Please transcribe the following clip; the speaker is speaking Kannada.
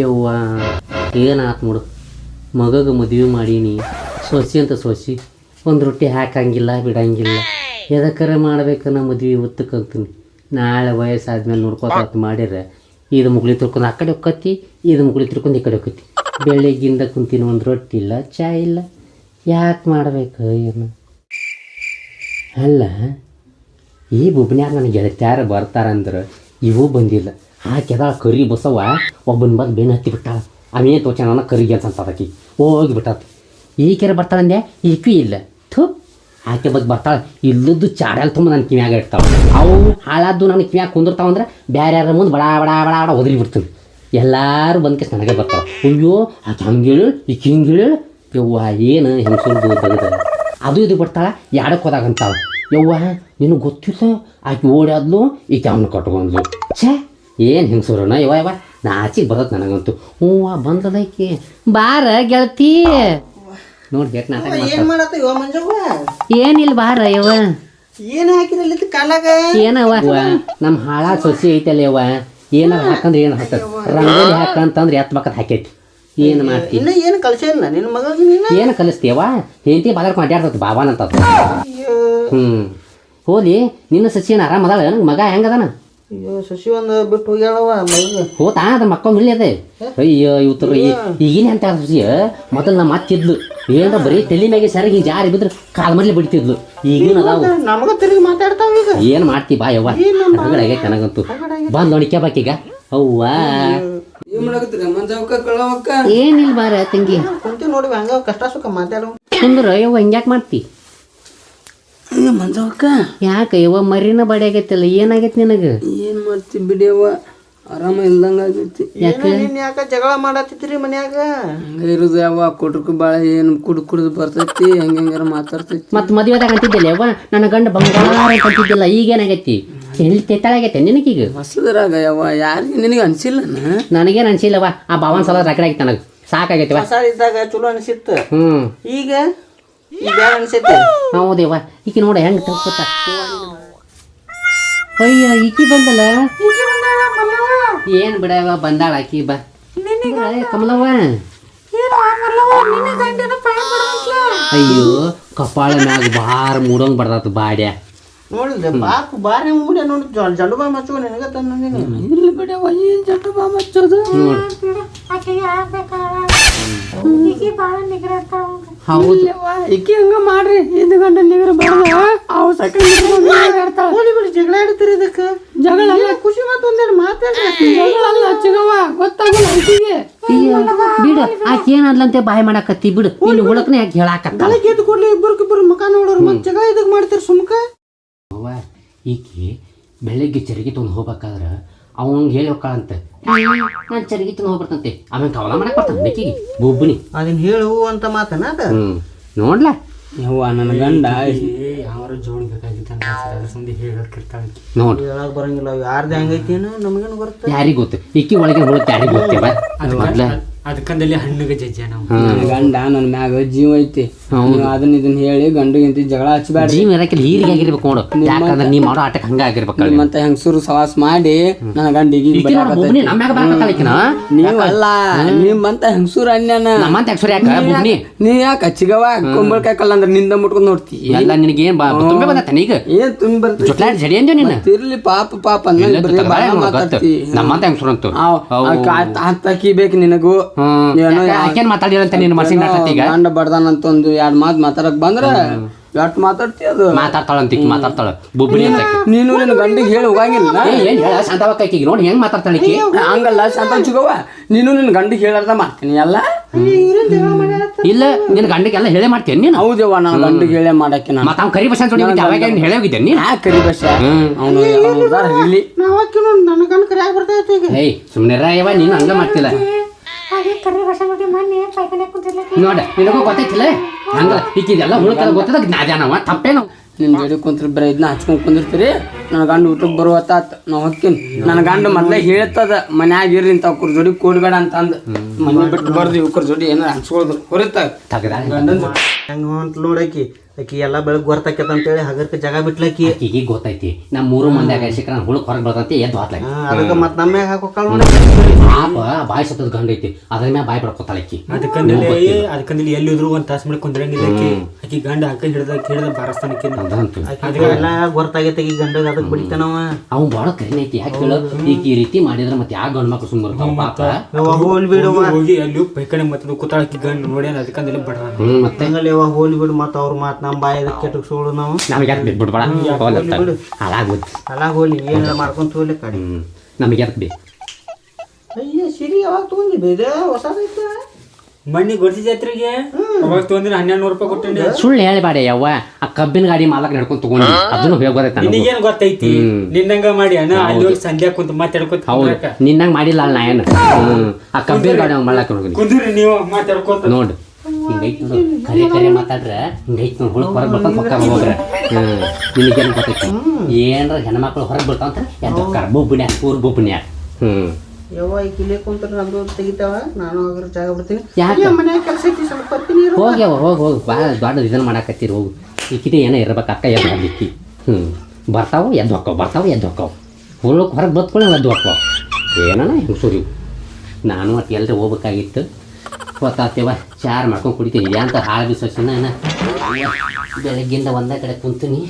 ಯವ್ವ, ಏನಾತ್ ನೋಡು. ಮಗಗೆ ಮದುವೆ ಮಾಡೀನಿ. ಸೊಸಿ ಅಂತ ಸೊಸಿ. ಒಂದು ರೊಟ್ಟಿ ಹಾಕಂಗಿಲ್ಲ, ಬಿಡಂಗಿಲ್ಲ. ಎದಕ್ಕರ ಮಾಡ್ಬೇಕನ್ನ ಮದುವೆ ಒತ್ತಕ್ಕಂತೀನಿ ನಾಳೆ ವಯಸ್ಸಾದ್ಮೇಲೆ ನೋಡ್ಕೊತ ಮಾಡಿರೆ. ಇದು ಮುಗ್ಲಿ ತಿರ್ಕೊಂಡು ಆ ಕಡೆ ಒಕ್ಕತ್ತಿ ಇದು ಮುಗ್ಲಿ ತಿರ್ಕೊಂಡು ಈ ಕಡೆ ಒಕ್ಕತ್ತಿ ಬೆಳಗ್ಗಿಂದ ಕುಂತೀನಿ, ಒಂದು ರೊಟ್ಟಿ ಇಲ್ಲ, ಚಾ ಇಲ್ಲ. ಯಾಕೆ ಮಾಡ್ಬೇಕು ಏನು? ಅಲ್ಲ, ಈ ಬುಬ್ನ್ಯಾಗ ನನಗೆ ಗೆಳತ್ಯಾರ ಬರ್ತಾರಂದ್ರೆ, ಇವೂ ಬಂದಿಲ್ಲ. ಹಾಕಿದ ಕರಿ ಬಸವ ಒಬ್ಬನ ಬಂದು ಬೆನ್ನು ಹತ್ತಿ ಬಿಟ್ಟಾಳ. ಅವೇನು ತೋಚ ನನ್ನ ಕರಿಗೆ ಅಂತ ಆಕಿ ಹೋಗಿ ಬಿಟ್ಟಾತ. ಈಕೆರ ಬರ್ತಾಳಂದೆ ಈಕೂ ಇಲ್ಲ. ಥು. ಆಕೆ ಬಗ್ಗೆ ಬರ್ತಾಳೆ. ಇಲ್ಲದ್ದು ಚಾಡಲ್ ತುಂಬ ನನ್ನ ಕಿವ್ಯಾಗ ಇರ್ತಾವೆ. ಅವು ಹಾಳಾದ್ದು ನನ್ನ ಕಿವ್ಯಾಗ ಕುಂದಿರ್ತಾವಂದ್ರೆ ಬೇರೆ ಯಾರ ಮುಂದೆ ಬಡ ಬಡ ಬಡ ಬಡ ಒದಲಿ ಬಿಡ್ತೀನಿ ಎಲ್ಲರೂ ಬಂದ ಕೇಸ್ ನನಗೆ ಬರ್ತಾವೆ. ಅಯ್ಯೋ, ಆಕೆ ಹಂಗೆ ಹೇಳು ಈಕೆ ಹಿಂಗೆ ಯವ್ವ, ಏನು ಹೆಂಗಸರ್ದು ತೆಗೆದ ಅದು ಇದು ಬರ್ತಾಳೆ ಯಾಡಕ್ಕೆ ಹೋದಾಗಂತಾಳ ಯವ್ವ, ನಿನಗೆ ಗೊತ್ತಿಲ್ಲ? ಆಕೆ ಓಡಾದ್ಲು ಈಕೆ ಅವನು ಕಟ್ಕೊಂಡ್ಲು ಛೇ. ಏನು ಹಿಂಸೂರಣ್ಣ ಇವ ಇವ ನಾಚಿಗೆ ಬರತ್ತೆ ನನಗಂತೂ. ಹ್ಞೂ ಬಂದದ ಈಕೆ ಬಾರ ಗೆಳತಿ. ನೋಡಿ ಬೇಕು ನಾಟಕ ಏನ್ ಮಾಡತ್ತ ಇವ ಮಂಜವ್ವ? ಏನಿಲ್ಲ ಬಾರ ಯವ್ವ? ಏನ್ ಹಾಕಿರ ಇಲ್ಲಿ ಕಾಲಾಗ ಏನವ ನಮ್ಮ ಹಾಳ ಸೊಸಿ ಐತಲ್ಲ ಯವ್ವ? ಏನ ಹಾಕಂದ್ರೆ ಏನು ಹಾಕ ರಂಗೋಲಿ ಹಾಕಂತಂದ್ರೆ ಎತ್ತ ಬಕ್ಕತ್ ಹಾಕೈತಿ. ಏನು ಮಾಡ್ತಿ? ಇನ್ನ ಏನು ಕಳ್ಸಿಲ್ಲ ನಿನ್ ಮಗಳಿಗೆ ನೀನ? ಏನು ಕಲಿಸ್ತೀಯವ್ವ ಹೆಂಡತಿ ಬಾದರ್ಕೊಂಡು ಅಡ್ಡಾಡ್ತದೆ ಬಾಬಾನಂತ ಅಯ್ಯೋ. ಹ್ಞೂ ಹೋಲಿ ನಿನ್ನ ಸಸಿ ಏನು ಆರಾಮದಾಳ ನನಗೆ ಮಗ ಹೆಂಗದಾನ ಅಯ್ಯೋ ಶಶಿ ಒಂದು ಬಿಟ್ಟು ಹೋಗ್ಯಾಳವ ಮಗ. ಹೋತಾ ಅದ ಮಕ್ಕಳು ಇಲ್ಲದೆ ಅಯ್ಯೋ ಇವತ್ತರ ಈಗಿನ ಅಂತ ಸಸಿ ಮೊದಲು ನಮ್ಮ ಅತ್ತಿದ್ಲು ಏನೋ ಬರೀ ತಲೆ ಮ್ಯಾಗೆ ಸರಿಗೆ ಜಾರಿ ಬಿದ್ರೆ ಕಾಲ್ ಮರ್ಲಿ ಬಿಡ್ತಿದ್ಲು. ಈಗಿನ ಅದಾವು. ನಮಗ ತಿರುಗಿ ಮಾತಾಡ್ತಾವ ಈಗ. ಏನು ಮಾಡ್ತಿ ಬಾ ಯವ್ವ. ಆಗೈತೆ ನನಗಂತೂ. ಬಂದು ನೋಡಿಕೆ ಬಾಕೀಗ? ಅವ್ವ. ಏನ್ ಮಾಡಕತ್ತೀರ ಮಂಜಾವಕ್ಕ ಕಳವಕ್ಕ? ಏನಿಲ್ಲ ಬಾರ ತಂಗಿ. ಕುಂತಿ ನೋಡಿ ಹಂಗ ಕಷ್ಟ ಸುಖ ಮಾತಾಡೋ ಕುಂದ್ರ ಯವ್ವ ಹಿಂಗ್ಯಾಕೆ ಮಾಡ್ತಿ? ಅಯ್ಯ ಮಂಜಾವಕ್ಕ. ಯಾಕೆ ಯವ್ವ ಮರಿನ ಬಡಿ ಆಗೈತಲ್ಲ ಏನಾಗೈತಿ ನಿನಗೆ? ಏನ್ ಮಾಡ್ತಿ ಬಿಡಿಯವ್ವ ಆರಾಮ ಇಲ್ದಂಗ ಆಗೈತಿ. ಯಾಕ ಜಗಳ ಮಾಡತ್ತಿದ್ರಿ ಮನ್ಯಾಗ? ಹಂಗ ಇರುದು ಯಾವ ಕುಟುಕು ಬಾಳ ಏನ್ ಕುಡ್ ಕುಡ್ದು ಬರ್ತೈತಿ ಹಂಗ ಹೆಂಗಾರ ಮಾತಾಡ್ತೈತಿ. ಮತ್ತು ಮದುವೆದಾಗ ಅಂತಿದ್ದಿಲ್ಲ ಯವ್ವ? ನನ್ನ ಗಂಡ ಬಂಗಾರ ಅಂತ ಅಂತಿದ್ದಿಲ್ಲ ಈಗೇನಾಗೈತಿ ಎಲ್ಲಿ ತೆತ್ತಾಳಾಗೈತೆ ನಿನಗೀಗ ಹೊಸದ್ರಾಗ ಯಾವ ಯಾರಿಗೆ ನಿನಗೆ ಅನ್ಸಿಲ್ಲ ನನಗೇನು ಅನ್ಸಿಲ್ಲವ ಆ ಭಾವನ ಸಲ ರಗಡ ಆಗಿತ್ತು ನನಗೆ. ಸಾಕಾಗೈತಿ ಹೊಸ ಇದ್ದಾಗ ಚಲೋ ಅನಿಸಿತ್ತು. ಹ್ಞೂ ಈಗ? ಅನ್ಸೈತಿ ಹೌದೇವ ಈಕಿ ನೋಡ ಹೆಂಗೆ ತಪ್ಪ ಅಯ್ಯ ಈಕಿ ಬಂದಲ್ಲ? ಏನ್ ಬಿಡವ ಬಂದಾಳ ಆಕಿ ಬಾ. ಕಮಲವ್ವ. ಅಯ್ಯೋ ಕಪಾಳ ಮ್ಯಾಗ ಬಾರ ಮೂಡಂಗ್ ಬರ್ತದ ಬಾಡ್ಯ. ನೋಡಿದ್ರೆ ಬಾಕು ಬಾರಿ ಮೂಡೆ ನೋಡಿ ಜ- ಜಂಡು ಬಾ ಮಚ್ಚೋ ನಿನಗ ತಂದ ನೀನು. ಇರ್ಲಿ ಬಿಡವ್ವ ಏನ್ ಜಂಡು ಬಾ ಮಚ್ಚೋದು ಹೌದು. ಈಕಿ ಹಂಗ ಮಾಡ್ರಿ. ಹಿಂದ್ ಗಂಡ ನಿಗರ ಬಾರ್ದ ಅವು ಬಿಡಿ ಜಗಳ ಆಡ್ತೀರಿ ಇದಕ್ಕೆ? ಜಗಳ ಅಲ್ಲ. ಖುಷಿ ಮಾತು ಒಂದೇನು ಮಾತಾಡ್ರಿ ಜಗಳ ಅಲ್ಲ ಚಿಗವ್ವ. ಗೊತ್ತಾಗಲ್ಲ ಬಿಡು. ಆಕಿ ಏನದ್ಲಂತೆ ಬಾಯಿ ಮಾಡಾಕತ್ತಿ ಬಿಡು. ಇಲ್ಲಿ ಹುಳಕ್ನ ಯಾಕೆ ಹೇಳಾಕ ಬೆಳಗ್ಗೆ ಎದ್ದು ಕೊಡ್ಲಿ ಇಬ್ಬರಿಗಿಬ್ಬರು ಮುಖ ನೋಡೋರು ಮತ್ತೆ ಜಗಳ ಇದಕ್ಕೆ ಮಾಡ್ತೀರಿ ಸುಮ್ಕ? ಅವ್ವ ಈಕಿ ಬೆಳಗ್ಗೆ ಚರಿಗೆ ತೊಗೊಂಡು ಹೋಗ್ಬೇಕಾದ್ರೆ ಅವಂಗೆ ಹೇಳಿ ಹೋಗ್ಕಾಳಂತೆ ನಾನು ಚರಿಗೆ ತೊಗೊಂಡು ಹೋಗ್ಬರ್ತಂತೆ. ಆಮೇಲೆ ಕವಲ ಮಾಡಕ್ ಬರ್ತಾನೆ ಬೆಕ್ಕಿಗೆ. ಬೊಬ್ಬನಿ. ಅದನ್ನ ಹೇಳು ಅಂತ ಮಾತನ ಅದ? ನೋಡ್ಲ? ಯವ್ವ ನನ್ನ ಗಂಡ ಯಾರು ಜೋಡಿ ಬೇಕಾಗಿತ್ತು ಸಂದಿ ಹೇಳಕ್ಕಿರ್ತಾಳೆ. ನೋಡಿ. ಹೇಳಕ್ ಬರಂಗಿಲ್ಲ. ಯಾರ್ದು ಹೆಂಗೈತಿ ಏನು ನಮಗೇನು ಬರುತ್ತೆ ಯಾರಿಗೆ ಗೊತ್ತು? ಇಕ್ಕಿ ಒಳಗೆ ಹೋಗುತ್ತೆ ಯಾರಿಗೆ ಗೊತ್ತೇವ ಮೊದ್ಲ. ಅದಕ್ಕಂದಲ್ಲಿ ಹಣ್ಣಿಗೆ ಜಜ್ಜ ನಾವು. ನನ್ನ ಗಂಡ ನನ್ನ ಮ್ಯಾಗ ಜೀವ ಐತಿ. ನೀವು ಅದನ್ನ ಇದನ್ನ ಹೇಳಿ ಗಂಡಗಿಂತ ಜಗಳ ಹಚ್ಚಬೇಡ ಜೀವ ಇರಕ್ಕೆ ಹೀರಿಗೆ ಆಗಿರ್ಬೇಕು ನೋಡು. ಯಾಕಂದ್ರೆ ನೀ ಮಾಡೋ ಆಟಕ್ಕೆ ಹಂಗ ಆಗಿರ್ಬೇಕು ಮತ್ತೆ ಹೆಂಗಸರು ಸವಾಸ ಮಾಡಿ ನನ್ನ ಗಂಡಿಗೆ ನೀವಲ್ಲ ನಿಮ್ಮಂತ ಹೆಂಗಸೂರು ಅನ್ಯಾನ. ನಮ್ಮಂತ ಯಾಕೆ? ಯಾಕ ಬೊಬ್ಬನಿ? ನೀ ಯಾಕೆ ಹಚ್ಚಿಗವ ಕುಂಬಳಕಾಯಿ ಕಲ್ಲ ಅಂದ್ರೆ ನಿಂದ ಮುಟ್ಕೊಂಡ್ ನೋಡ್ತಿ. ಎಲ್ಲ ನಿನಗೆ ಏನ್ ಬಾ ತುಂಬೆ ಬಂದತ್ತ ಈಗ? ಏನ್ ತುಂಬಿ ಬರ್ತೈತಿ? ಜೊಟ್ಲಾಡಿ ಜಡಿ ಅಂದ್ಯೋ ನಿನ್ನ? ತಿರ್ಲಿ ಪಾಪ ಪಾಪ ಅಂದ್ರೆ ನಮ್ಮಂತ ಹೆಂಗಸೂರು ಅಂತ. ಹಾಕಿ ಹೆಂಗಸ್ರು ಬೇಕು ನಿನಗೂ. ಹ್ಮ್. ಏನೋ ಯಾಕೇನ್ ಮಾತಾಡಿರಂತ ನಿನ್ನ ಮನಸ್ಸಿಗೆ ನಾಟತಿ ಈಗ ಗಂಡ ಬಡ್ದಾನಂತ ಒಂದು ಎರಡ್ ಮಾತ್ ಮಾತಾಡಕ್ ಬಂದ್ರ ಎಷ್ಟ್ ಮಾತಾಡ್ತಿ ಅದು? ಈಕಿ ಮಾತಾಡ್ತಾಳ. ಅಂತ ನೀನು ನಿನ್ನ ಗಂಡಿಗೆ ಹೇಳಿ ಹೋಗಂಗಿಲ್ಲ. ಏ ಏನ್ ಹೇಳ? ನೋಡಿ ಹೆಂಗ್ ಮಾತಾಡ್ತಾಳ ಈಕಿ? ಹಂಗಲ್ಲ ಶಾಂತ ಚಿಗವ್ವ. ನೀನು ನಿನ್ನ ಗಂಡಿಗೆ ಹೇಳಾರ್ದ ಮಾಡ್ತೀನಿ ಎಲ್ಲ ಇಲ್ಲ ನಿನ್ನ ಗಂಡಗೆಲ್ಲ ಹೇಳೇ ಮಾಡ್ತೀನಿ ನೀನು? ಹೌದವ್ವ ನಾನು ಗಂಡಿಗೆ ಹೇಳೇ ಮಾಡಕ್ಕೆ ನಾನು. ಮತ್ತ ಅವ್ನ ಕರಿ ಅವಾಗ ಏನು ಹೇಳೇ ಹೋಗಿದ್ದೆ ನೀನು? ಯಾ ಕರಿ ಬಸ್ ಅವನು ಹೇಳಿ ನಾವ್ ಹಾಕಿ ನೋಡಿ ನನ್ನ ಕಣ್ ಕರಿಯಾಗ ಬರ್ತೈತಿ ಈಗ. ಏಯ್ ಸುಮ್ಮನೆ ರಾಯವ ನೀನು ಹಂಗ ಮಾಡ್ತಿಲ್ಲ. ನೋಡ ನಿನಗೂ ಗೊತ್ತೈತಿಲ್ಲ? ಹಂಗ ಈಕಿದೆಲ್ಲ ಹುಡುಕಲ್ಲ ಗೊತ್ತದ ಜ್ಞಾನವ ತಪ್ಪೇನು? ನಿನ್ ಜೋಡಿ ಕುಂತ್ರಿ ಬರೀ ಇದನ್ನ ಹಚ್ಕೊಂಡ್ ಕುಂದಿರ್ತೀರಿ? ನನ್ನ ಗಂಡ ಊಟಕ್ಕೆ ಬರುವತ್ತಾತ ನಾ ಹೊಕ್ಕಿನಿ. ನನ್ನ ಗಂಡ ಮೊದ್ಲೇ ಹೇಳ್ತದ ಮನ್ಯಾಗ ಇರ್ರಿ ಅಂತ ಅವ್ರ ಜೋಡಿ ಕೂಡ್ಬೇಡ ಅಂತ ಅಂದ್ ಮನೆ ಬಿಟ್ಟು ಬರ್ದು ಇವ್ರ ಜೋಡಿ ಏನಾರ ಹಂಚ್ಕೊಳ್ದು ತಗದ ಗಂಡನ್ ಹೆಂಗ ಹೊಂಟ್ ನೋಡಕಿ ಆಕಿ ಎಲ್ಲ ಬೆಳಗ್ಗೆ ಅಂತ ಅಂತೇಳಿ ಹಗರ್ಕ ಜಾಗ ಬಿಟ್ಲಕ್ಕಿ ಈಗ ಗೊತ್ತೈತಿ ನಮ್ಮ ಮೂರು ಮಂದಿ ಆಗ ಶಿಖರ ಹುಳು ಹೊರಗೆ ಬರ್ತಂತೆ ಎದ್ದು ಹಾಕ್ಲಾಕಿ ಅದಕ್ಕೆ ಮತ್ತೆ ನಮ್ಮ ಹಾಕೋಕಾಳ ನೋಡಿ. ಪಾಪ ಬಾಯಿ ಸತ್ತದ ಗಂಡ ಐತಿ ಅದ್ರ ಮ್ಯಾಗ ಬಾಯಿ ಪಡ್ಕೊತಾಳಕ್ಕಿ ಅದಕ್ಕಂದಲ್ಲಿ ಅದಕ್ಕಂದಲ್ಲಿ ಎಲ್ಲಿದ್ರು ಒಂದ್ ತಾಸು ಮೇಲೆ ಕುಂದ್ರಂಗಿಲ್ಲ ಆಕಿ. ಆಕಿ ಗಂಡ ಹಾಕ ಹಿಡ್ದ ಹಿಡ್ದ ಬಾರಸ್ತಾನಕ್ಕೆ ಅದಂತು ಆಕಿ ಎಲ್ಲ ಗೊತ್ತಾಗೈತೆ ಈ ಗಂಡ ಅದಕ್ಕೆ ಬಿಡಿತಾನವ ಅವ್. ಭಾಳ ಕರಿನ ಐತಿ. ಯಾಕೆ ಹೇಳು ಈಗ ಈ ರೀತಿ ಮಾಡಿದ್ರೆ ಮತ್ತೆ ಯಾವ ಗಂಡ ಮಕ್ಳು ಸುಮ್ಮನೆ ಬರ್ತಾವ ಪಾಪ? ಹೋಲಿ ಬಿಡುವ ಹೋಗಿ ಅಲ್ಲಿ ಪೈಕಣೆ ಮತ್ತೆ ಕೂತಾಳ ಆಕಿ ಗಂಡ ನೋಡ್ಯಾನ ಅದಕ್ಕಂದಲ್ಲಿ ಬಡ ಮತ್ತೆ? ಹೋಲ್ ಬಿಡು ಮತ್ತೆ ಅವ್ರ ಮಾತು ನಮ್ಮ ಬಾಯಿ ಕೆಟ್ಟಕ್ಕೆ ಸೋಳು ನಾವು. ನಮಗೆ ಯಾಕೆ ಬೇಕು ಬಿಡ್ಬೇಡ ಹಾಳಾಗ್ಬೋದು ಅಲ್ಲ ಹೋಲಿ ಏನಾರ ಮಾಡ್ಕೊಂತ ಹೋಗ್ಲಿ ಕಡಿ. ನಮಗೆ ಯಾಕೆ ಅಯ್ಯ ಸಿರಿ ಯಾವಾಗ ತೊಗೊಂಡಿ ಬೇದ ಹೊಸದೈತೆ ಮಣ್ಣಿ ಗೊಡ್ಸಿ ಜಾತ್ರೆಗೆ? ಅವಾಗ ತೊಂದ್ರೆ ಹನ್ನೆರಡು ನೂರು ರೂಪಾಯಿ ಕೊಟ್ಟೆ ಸುಳ್ಳು ಹೇಳಬೇಡ ಯವ್ವ. ಆ ಕಬ್ಬಿನ ಗಾಡಿ ಮಾಲಕ್ ನಡ್ಕೊಂಡ್ ತಗೊಂಡಿ ಅದನ್ನು ಹೋಗೋದೈತೆ ನನಗೂ ನಿನಗೇನ್ ಗೊತ್ತೈತಿ. ನಿನ್ನಂಗ ಮಾಡಿ ಅಣ್ಣ ಅಲ್ಲಿ ಹೋಗಿ ಸಂಧ್ಯಾ ಕುಂತ ಮಾತಾಡ್ಕೊತ ಹೌದು. ನಿನ್ನಂಗ ಮಾಡಿಲ್ಲ ಅಲ್ಲ ನಾ ಏನು? ಹ್ಮ್. ಆ ಕಬ್ಬಿನ ಗಾಡಿ ಮಾಲಕ್ ನೋಡ್ಕೊಂಡು ಕುಂದಿರಿ ಕುಂದ್ರಿ ನೀವು ಮಾತಾಡ್ಕೊತ. ನೋಡು. ಹಿಂಗೈತಿ ನೋಡು. ಕರೆ ಕರೆ ಮಾತಾಡ್ರೆ ಹಿಂಗೈತಿ ನೋಡು ಹುಳು ಹೊರಗೆ ಬರ್ತಾವ ಪಕ್ಕ ಹೋಗ್ರೆ ನಿನಗೇನು ಗೊತ್ತೈತಿ? ಏನ್ರ ಹೆಣ್ಮಕ್ಳು ಹೊರಗೆ ಬರ್ತಾವಂತ ಎದ್ದು ಹೋಗ್ತಾರ ಊರು ಹ್ಞೂ ಹ್ಮ್. ಯವ್ವ ಈ ಕಿಲೆ ಕುಂತ್ರ ನಮ್ದು ತೆಗಿತಾವ ನಾನು ಹೋಗ್ರ ಜಾಗ ಬಿಡ್ತೀನಿ. ಯಾಕೆ? ಅಯ್ಯ, ಮನ್ಯಾಗ ಕೆಲಸ ಐತಿ ಸ್ವಲ್ಪ ಹೊತ್ತಿನ ಇರು. ಹೋಗ್ಯವ ಹೋಗಿ ಹೋಗಿ. ಭಾಳ ದೊಡ್ಡ ಇದನ್ನ ಮಾಡಾಕತ್ತೀರಿ ಹೋಗು. ಈಕಿದೆ ಏನೋ ಇರ್ಬೇಕು ಅಕ್ಕ ಎದ್ದು ಹಾಕ್ಲಿಕ್ಕಿ. ಹ್ಞೂ ಬರ್ತಾವು ಎದ್ದು ಹೊಕ್ಕವು ಬರ್ತಾವು ಎದ್ದು ಹೊಕ್ಕವು ಹುಳಕ್ಕೆ ಹೊರಗೆ ಬತ್ಕೊಳ್ಳಿ ಎದ್ದು ಏನನ ಸುರಿ ನಾನು ಒಟ್ಟು ಎಲ್ಲರೂ ಹೋಗ್ಬೇಕಾಗಿತ್ತು. ಗೊತ್ತಾಗ್ತೇವ ಚಾರ್ ಮಾಡ್ಕೊಂಡು ಕುಡಿತೀನಿ. ಅಂತ ಹಾಳು ಬಿಸೋಸಿನ ಬೆಳಗ್ಗಿಂದ ಒಂದೇ ಕಡೆ ಕುಂತೀನಿ.